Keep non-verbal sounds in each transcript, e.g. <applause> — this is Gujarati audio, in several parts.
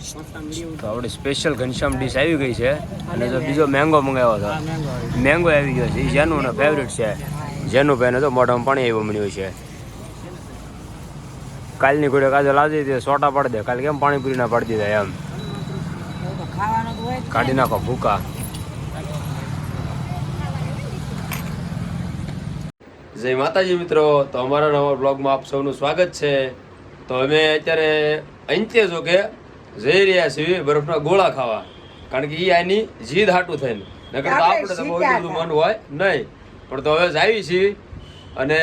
તો આપણી સ્પેશિયલ ઘનશ્યામ ડીશ આવી ગઈ છે. અને જો બીજો મેંગો મંગાવ્યો હતો. મેંગો આવી ગયો છે. એ જેનું ફેવરેટ છે. જેનું ભાઈને તો મોઢામાં પાણી એવું મળ્યું છે. કાલની ઘોડે કાજે લાવી દે સોટા પાડી દે. કાલે કેમ પાણીપુરી ના પાડી દીધા એમ. કાઢી નાખો ભૂકા. જય માતાજી મિત્રો. તો અમારા નવા બ્લોગમાં આપ સૌનું સ્વાગત છે. તો અમે અત્યારે અંત્ય જો કે જઈ રહ્યા છીએ બરફના ગોળા ખાવા. કારણ કે એ આની જીદ હાટું થઈને નકર તો આપણે તો બહુ બધું મન હોય નહીં. પણ તો હવે જાવી છીએ અને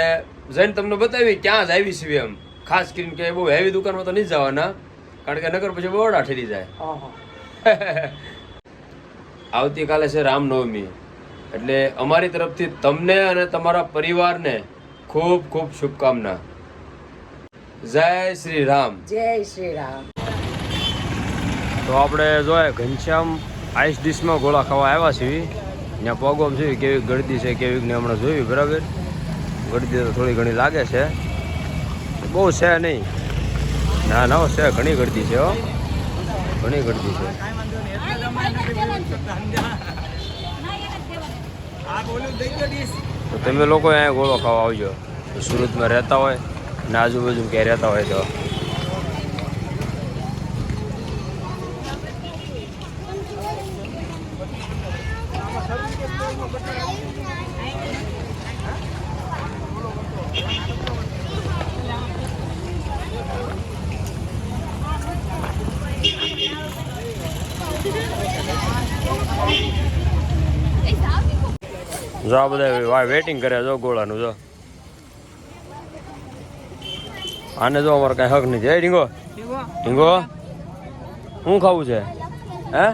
જઈને તમને બતાવી ક્યાં જાવી છીએ એમ. ખાસ કરીને કે બહુ હેવી દુકાનમાં તો નહીં જવાના. કારણ કે નગર પછી બોરડા ઠરી જાય. <laughs> આવતીકાલે છે રામનવમી. એટલે અમારી તરફથી તમને અને તમારા પરિવારને ખૂબ ખૂબ શુભકામના. જય શ્રી રામ. જય શ્રી રામ. તો આપણે જોઈએ ઘનશ્યામ આઈસ ડીશમાં ગોળા ખાવા આવ્યા છીએ. ત્યાં પગોમ જોયું કેવી ગળદી છે, કેવી ને હમણાં જોયું, બરાબર? ગળદી તો થોડી ઘણી લાગે છે. બહુ છે નહીં. ના ના, છે, ઘણી ગળદી છે, હો. ઘણી ગળદી છે. તો તમે લોકો અહીંયા ગોળો ખાવા આવજો. સુરતમાં રહેતા હોય ને આજુબાજુ ક્યાંય રહેતા હોય તો. જો આ બધા વેટિંગ કરે જો ગોળાનું જો. આને જો અમારે કઈ હક નથી ડીંગો ડીંગો શું ખાવું છે? હે?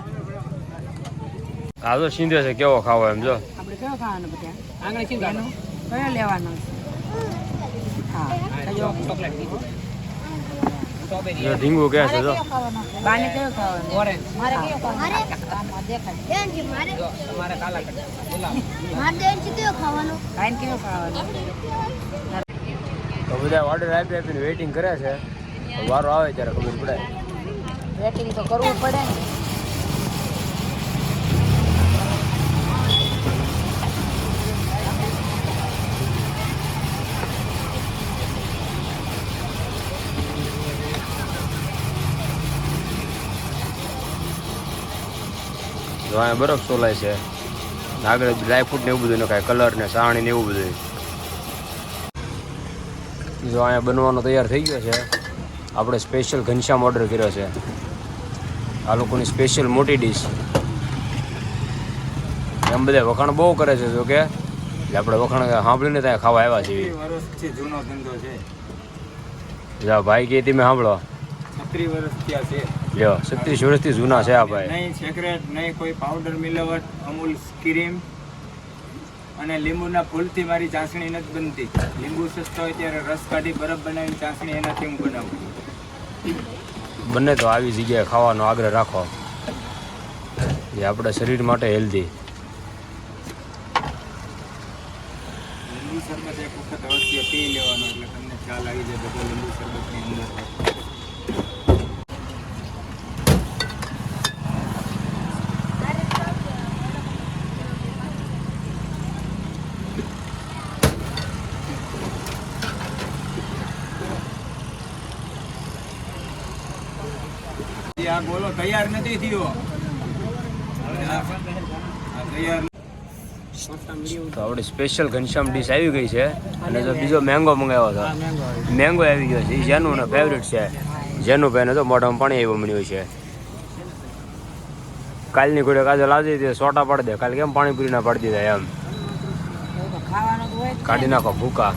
આ તો સિંધે છે કેવો ખાવો એમ જો. આપણે કયો ખાવાનો બધા આંગણે કયો લેવાનો? હા ચોકલેટ જો ઢીંગુ કે છે જો. બાને કયો ખાવાનો? ઓરેન્જ. મારે કયો ખાવાનો? મારે. બેન છે કયો ખાવાનો? કાઈન કયો ખાવાનો? તો બધા ઓર્ડર આપી આપીને વેઇટિંગ કરે છે. વારો આવે ત્યારે ખબર પડે. વેટિંગ તો કરવું પડે ને. જો અહીંયા બરફ સોલાય છે. આગળ ડ્રાયફ્રૂટ ને એવું બધું નખાય કલર ને સાણી ને એવું બધું. જો અહીંયા બનવાનો તૈયાર થઈ ગયો છે. આપણે સ્પેશિયલ ઘનશ્યામ ઓર્ડર કર્યો છે. આ લોકોની સ્પેશિયલ મોટી ડીશ એમ બધા વખાણ બહુ કરે છે જો કે. એટલે આપણે વખાણ સાંભળીને ત્યાં ખાવા આવ્યા છીએ. જૂનો ધંધો છે. ભાઈ કે તમે સાંભળો? છત્રીસ વર્ષ થયા છે. લ્યો છત્રીસ વર્ષથી જૂના છે આ ભાઈ. નહીં સેક્રેટ નહીં કોઈ પાવડર મિલાવટ અમૂલ ક્રીમ અને લીંબુના ફૂલથી મારી ચાસણી નથી બનતી. લીંબુ સસ્તા હોય ત્યારે રસ કાઢી બરફ બનાવી ચાસણી એનાથી હું બનાવું. બંને તો આવી જગ્યાએ ખાવાનો આગ્રહ રાખો. જે આપણા શરીર માટે હેલ્ધી લીંબુ શરબત એક વખત અવશ્ય પી લેવાનો એટલે તમને ખ્યાલ આવી જાય બધો લીંબુ શરબતની અંદર. આ ગોલો તૈયાર નથી થયો. તો આપણી સ્પેશિયલ ઘનશ્યામ ડીશ આવી ગઈ છે. અને જો બીજો મેંગો મંગાવ્યો હતો. મેંગો આવી ગયો. છે. એ જેનું ફેવરેટ છે. જેનું ભાઈને તો મોઢામાં પાણી એવું મળ્યું છે. કાલની ઘોડે કાજે લાવી દીધી સોટા પાડી દે. કાલે કેમ પાણીપુરી ના પાડી દીધા એમ. કાઢી નાખો ભૂકા.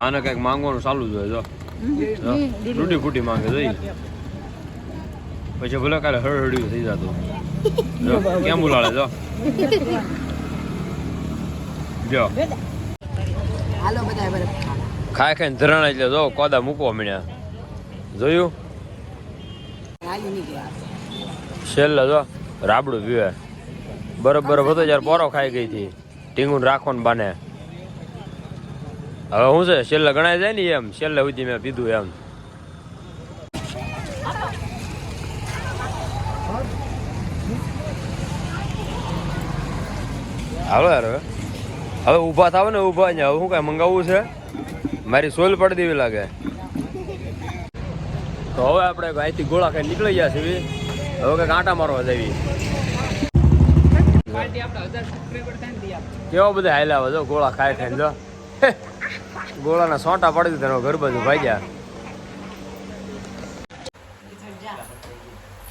આને કંઈક માંગવાનું ચાલુ જ હોય જો. તૂટી ફૂટી માંગે જોઈ પછી ભલે કાલે હળહળ્યું થઈ જતું. જો, કેમ બોલાડે જો જો. ખાય ખાઈને ધરણ એટલે જો, કોદા મૂકવા મળ્યા જોયું? છેલ્લા જો, રાબડું પીવે. બરફ હતો જ્યારે પોરો ખાઈ ગઈ હતી. ટીંગું રાખવાનું બાને. હવે શું છે છેલ્લે ગણાય જાય ને એમ છેલ્લે સુધી મેં પીધું એમ. હાલો યાર હવે. હવે ઊભા થાવ ને ઊભા ને હવે શું કાંઈ મંગાવવું છે? મારી સોલ પડી દેવી લાગે. તો હવે આપણે અહીંથી ગોળા ખાઈ નીકળી ગયા છીએ. હવે કંઈક આંટા મારવા આપે. કેવા બધા હાલ્યા જો ગોળા ખાઈ ખાઈને જો. ગોળાના સોંટા પડી દીધા ઘર બાજુ ભાગ્યા.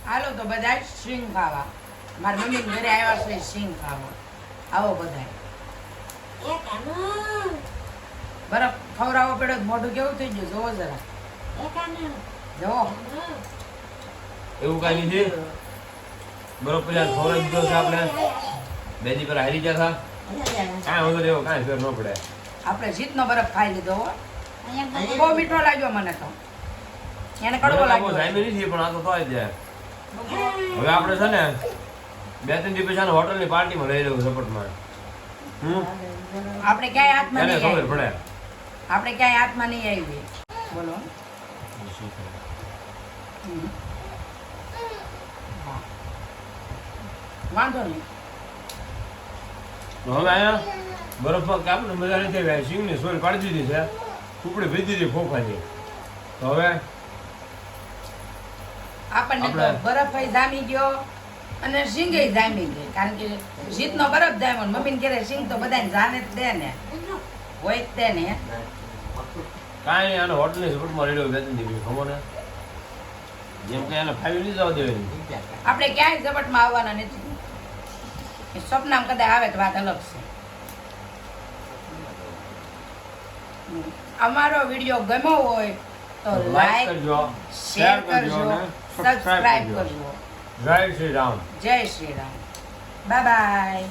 હાલો તો બધા સિંગ ખાવા. મારી મમ્મી ઘરે આવ્યા છે સિંગ ખાવા. આવો બધા બરફ ખવડાવો પડે મોઢું કેવું થઈ ગયું? જોવો જરા. જોવો. એવું કાંઈ નથી. બરફ પેલા ખવડાવી દીધો છે આપણે. બેજી પર હારી ગયા હતા. કાંઈ વગર એવો કાંઈ ફેર ન પડે. આપણે જીતનો બરફ ખાઈ લીધો હો. બહુ મીઠો લાગ્યો મને તો. એને કડવો લાગ્યો. જામ્યું નથી પણ આ તો થાય જ જાય હવે આપણે છે ને બે ત્રણ દિવસ છે ને હોટલની પાર્ટીમાં રહી રહ્યું સપોર્ટમાં આપણે ક્યાંય હાથમાં નહીં ખબર પડે. આપણે ક્યાંય હાથમાં નહીં આવી. બોલો. વાંધો નહીં. હવે અહીંયા બરફમાં કાપ ને મજા નથી આવી સિંગની સોલ પાડી દીધી છે. કુકડી ભેજી દીધી ફોફાની. તો હવે આપણને તો બરફ જામી ગયો અને સિંગે જામી ગઈ. કારણ કે શીતનો બરફ જામ્યો મમ્મીને ઘેરે સિંગ તો બધાને જાને જ દે ને. હોય જ તે ને. કાંઈ આને હોટલની રહ્યો બે ત્રણ દિવસ ખબર ને? જેમ કે એને ફાવી નહીં જવા દેવાની આપણે ક્યાંય ઝપટમાં આવવાના નથી. સપનામાં કદાચ આવે તો વાત અલગ છે. અમારો વીડિયો ગમ્યો હોય તો લાઈક કરજો શેર કરજો સબસ્ક્રાઇબ કરજો. જય શ્રી રામ. જય શ્રી રામ. Bye bye